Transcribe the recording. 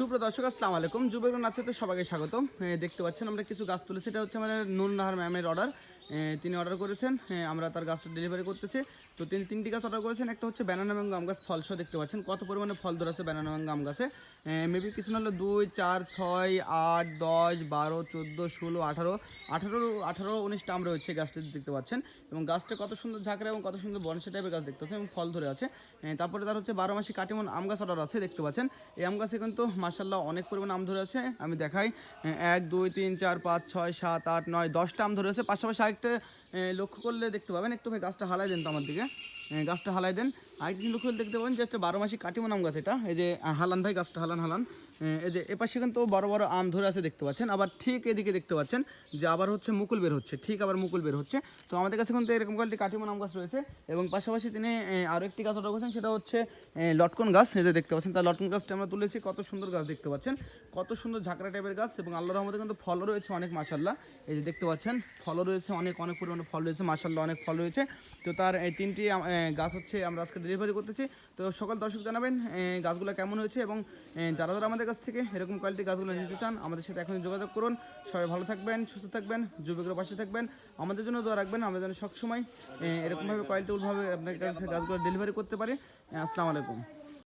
সুপ্রিয় দর্শক, আসসালামু আলাইকুম। যুবগ্র তো সবাইকে স্বাগতম। দেখতে পাচ্ছেন আমরা কিছু গাছ তুলেছি। এটা হচ্ছে আমাদের নুন নাহার ম্যামের অর্ডার তিনি অর্ডার করেছেন। আমরা তার গাছটা ডেলিভারি করতেছি। তো তিনি তিনটি গাছ অর্ডার করেছেন। একটা হচ্ছে ব্যানানা এবং আম গাছ ফলসহ দেখতে পাচ্ছেন। কত পরিমাণে ফল ধরেছে ব্যানানা এবং আম গাছে? মেবি কিছু না হলে দুই, চার, ছয়, আট, দশ, বারো, চোদ্দ, ষোলো, আঠারো। আঠারো আঠারো, উনিশটা আম রয়েছে গাছটি দেখতে পাচ্ছেন। এবং গাছটা কত সুন্দর ঝাঁকড়া এবং কত সুন্দর বনসা টাইপের গাছ দেখতে পাচ্ছেন এবং ফল ধরে আছে। তারপরে তার হচ্ছে বারো মাসি কাটিমন আম গাছ অর্ডার আছে, দেখতে পাচ্ছেন। এই আম গাছে কিন্তু মাসাল্লাহ অনেক পরিমাণ আম ধরে আছে। আমি দেখাই। এক, দুই, তিন, চার, পাঁচ, ছয়, সাত, আট, নয়, দশটা আম ধরে আছে। পাশাপাশি আরেকটা এ, লক্ষ্য করলে দেখতে পাবেন। একটু ভাই গাছটা হালাই দেন তো আমার দিকে। গাছটা হালাই দেন। আরেকটি জিনিস লক্ষ্য দেখতে পাবেন যে একটা বারো মাসি কাটিমন আম গাছ এটা। এই যে হালান ভাই গাছটা, হালান হালান। এই যে এপাশে কিন্তু বড় বড় আম ধরে আছে দেখতে পাচ্ছেন। আবার ঠিক এদিকে দেখতে পাচ্ছেন যে আবার হচ্ছে মুকুল বের হচ্ছে, ঠিক আবার মুকুল বের হচ্ছে। তো আমাদের কাছে কিন্তু এরকম কোয়ালিটি কাটিমন আম গাছ রয়েছে এবং পাশাপাশি তিনি আরও একটি গাছ করেছেন, সেটা হচ্ছে লটকন গাছ। এই যে দেখতে পাচ্ছেন তার লটকন গাছটা আমরা তুলেছি, কত সুন্দর গাছ দেখতে পাচ্ছেন। কত সুন্দর ঝাঁকড়া টাইপের গাছ এবং আল্লাহ রহমতে কিন্তু ফলও রয়েছে অনেক মাসাল্লাহ এই যে দেখতে পাচ্ছেন, ফলও রয়েছে, অনেক অনেক পরিমাণে ফল রয়েছে মাসাল্লাহ অনেক ফল রয়েছে। তো তার, এই তিনটি গাছ হচ্ছে আমরা আজকে ডেলিভারি করতেছি। তো সকল দর্শক জানাবেন গাছগুলো কেমন হয়েছে এবং যারা যারা আমাদের কাছ থেকে এরকম কোয়ালিটি গাছগুলো নিতে চান, আমাদের সাথে এখন যোগাযোগ করুন। সবাই ভালো থাকবেন, সুস্থ থাকবেন, যুবকের পাশে থাকবেন। আমাদের জন্য দোয়া রাখবেন, আমরা যেন সবসময় এরকমভাবে কোয়ালিটিভাবে আপনার কাছে গাছগুলো ডেলিভারি করতে পারি। আসসালামু আলাইকুম।